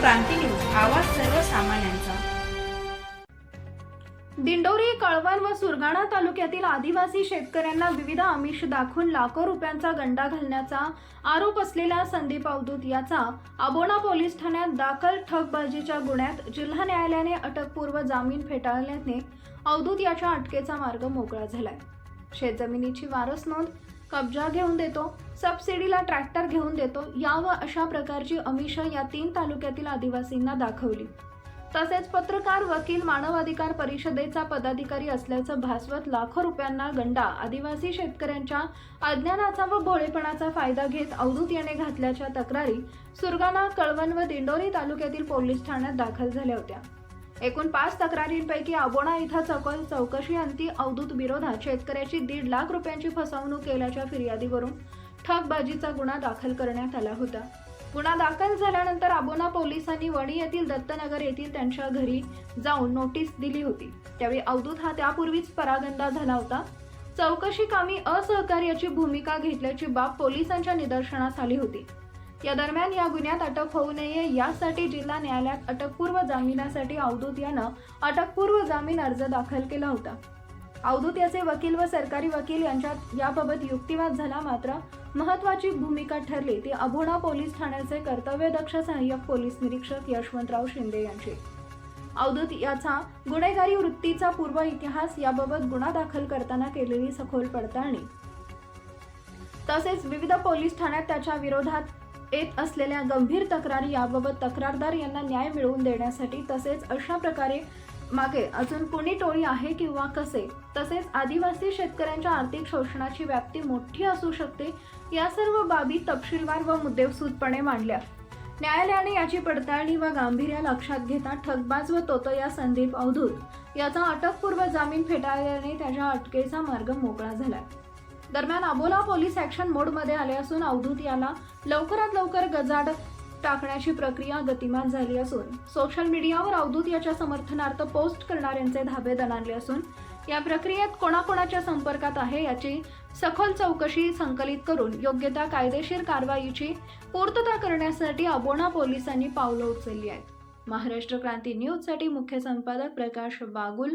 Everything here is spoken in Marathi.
क्रांती न्यूज आवाज सर्वसामान्यांचा. दिंडोरी कळवण व सुरगाणा तालुक्यातील आदिवासी शेतकऱ्यांना विविध आमिष दाखवून लाखो रुपयांचा गंडा घालण्याचा आरोप असलेला संदीप अवधूत याचा अबोणा पोलीस ठाण्यात दाखल ठगबाजीच्या गुन्ह्यात जिल्हा न्यायालयाने अटकपूर्व जामीन फेटाळल्याने अवधूत याच्या अटकेचा मार्ग मोकळा झालाय. शेतजमिनीची वारस नोंद कब्जा घेऊन देतो सबसिडीला ट्रॅक्टर घेऊन देतो या व अशा प्रकारची अमिष या तीन तालुक्यातील आदिवासींना दाखवली. तसेच पत्रकार वकील मानवाधिकार परिषदेचा पदाधिकारी असल्याचं भासवत लाखो रुपयांना गंडा आदिवासी शेतकऱ्यांच्या अज्ञानाचा व भोळेपणाचा फायदा घेत अवधूत याने घातल्याच्या तक्रारी सुरगाणा कळवण व दिंडोरी तालुक्यातील पोलीस ठाण्यात दाखल झाल्या होत्या. एकूण पाच तक्रारींपैकी अबोणा इथं चौकल चौकशी अंती अवधूत विरोधात शेतकऱ्याची दीड लाख रुपयांची फसवणूक केल्याच्या फिर्यादीवरून ठगबाजीचा गुन्हा दाखल करण्यात आला होता. गुन्हा दाखल झाल्यानंतर आबोना पोलिसांनी वणी येथील दत्तनगर येथील त्यांच्या घरी जाऊन नोटीस दिली होती. त्यावेळी अवधूत हा त्यापूर्वीच परागंदा झाला होता. चौकशी कामी असहकार्याची भूमिका घेतल्याची बाब पोलिसांच्या निदर्शनास आली होती. या दरम्यान या गुन्ह्यात अटक होऊ नये यासाठी जिल्हा न्यायालयात अटकपूर्व जामिनासाठी अवधूत यानं अटकपूर्व जामीन अर्ज दाखल केला होता. अवधूत याचे वकील व सरकारी वकील यांच्यात याबाबत युक्तिवाद झाला मात्र महत्वाची भूमिका ठरली. ती अभोणा पोलीस ठाण्याचे कर्तव्यदक्ष सहाय्यक पोलीस निरीक्षक यशवंतराव शिंदे यांची. अवधूत याचा गुन्हेगारी वृत्तीचा पूर्व इतिहास याबाबत गुन्हा दाखल करताना केलेली सखोल पडताळणी. तसेच विविध पोलीस ठाण्यात त्याच्या विरोधात येत असलेल्या गंभीर तक्रारी याबाबत तक्रारदार यांना न्याय मिळवून देण्यासाठी तसेच अशा प्रकारे मागे अजून कोणी टोळी आहे किंवा कसे तसेच आदिवासी शेतकऱ्यांच्या आर्थिक शोषणाची व्याप्ती मोठी असू शकते या सर्व बाबी तपशीलवार व मुद्देसूदपणे मांडल्या. न्यायालयाने याची पडताळणी व गांभीर्य लक्षात घेता ठगबाज व तोतया संदीप अवधूत याचा अटकपूर्व जामीन फेटाळल्याने त्याच्या अटकेचा मार्ग मोकळा झाला. दरम्यान अबोला पोलीस ऍक्शन मोडमध्ये आले असून अवधूत याला लवकरात लवकर गजाड टाकण्याची प्रक्रिया गतिमान झाली असून सोशल मीडियावर अवधूत याच्या समर्थनार्थ पोस्ट करणाऱ्यांचे धाबे दणाणले असून या प्रक्रियेत कोणाकोणाच्या संपर्कात आहे याची सखोल चौकशी संकलित करून योग्य त्या कायदेशीर कारवाईची पूर्तता करण्यासाठी अबोणा पोलिसांनी पावलं उचलली आहेत. महाराष्ट्र क्रांती न्यूजसाठी मुख्य संपादक प्रकाश बागुल